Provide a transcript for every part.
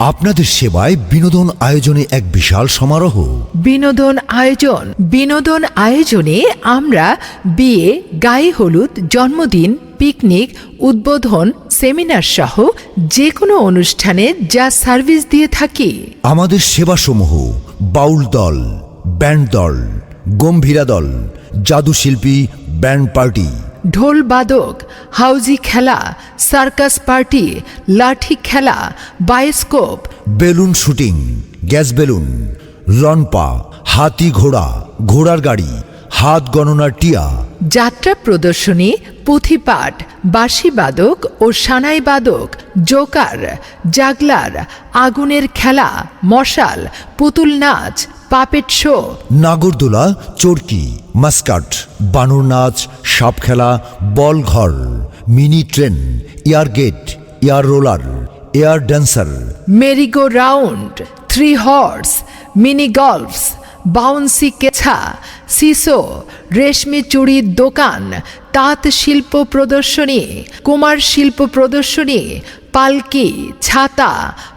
আপনাদের সেবায় বিনোদন আয়োজনে এক বিশাল সমারোহ। বিনোদন আয়োজন বিনোদন আয়োজনে আমরা বিয়ে গায়ে হলুদ জন্মদিন পিকনিক উদ্বোধন সেমিনার সহ যে কোনো অনুষ্ঠানে যা সার্ভিস দিয়ে থাকি। আমাদের সেবাসমূহ বাউল দল ব্যান্ড দল গম্ভীরা দল জাদুশিল্পী ব্যান্ড পার্টি ঢোল বাদক হাউজি খেলা সার্কাস পার্টি লাঠি খেলা bioscope. Balloon shooting gas balloon রনপা হাতি ঘোড়া ঘোড়ার গাড়ি হাত গণনার টিয়া। যাত্রা প্রদর্শনী পুঁথিপাঠ বাদক ও সানাই বাদক জোকার জাগলার আগুনের খেলা মশাল পুতুল নাচ পাপেট শো। নাগরদোলা চরকি মাস্কাট বানর নাচ সাপ খেলা বল ঘর mini train air gate air roller air dancer. Merry go round three horse mini golfs bouncy কেছা seesaw রেশমি চুড়ির দোকান তাঁত শিল্প প্রদর্শনী কুমার শিল্প প্রদর্শনী পালকি ছাতা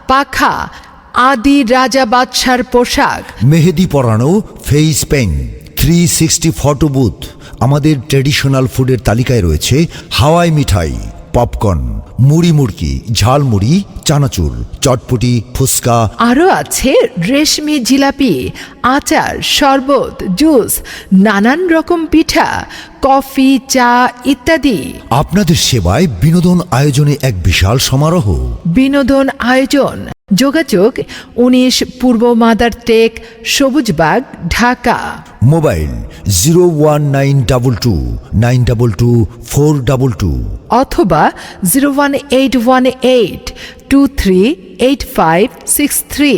পাখা আদি রাজা বাদশার পোশাক। মেহেদি পরানো face paint three sixty photo booth. আমাদের ট্রেডিশনাল ফুডের তালিকায় রয়েছে হাওয়াই মিঠাই পপকর্ন মুড়ি মুড়কি ঝালমুড়ি চানাচুর চটপটি ফুচকা। আরও আছে রেশমি জিলাপি আচার শরবত জুস নানান রকম পিঠা কফি চা ইত্যাদি। আপনাদের সেবায় বিনোদন আয়োজনে এক বিশাল সমারোহ। বিনোদন আয়োজন। যোগাযোগ উনিশ পূর্ব Madartek Sabujbag Dhaka. Mobile zero one nine double two nine double two four double two. অথবা zero one eight one eight two three eight five six three.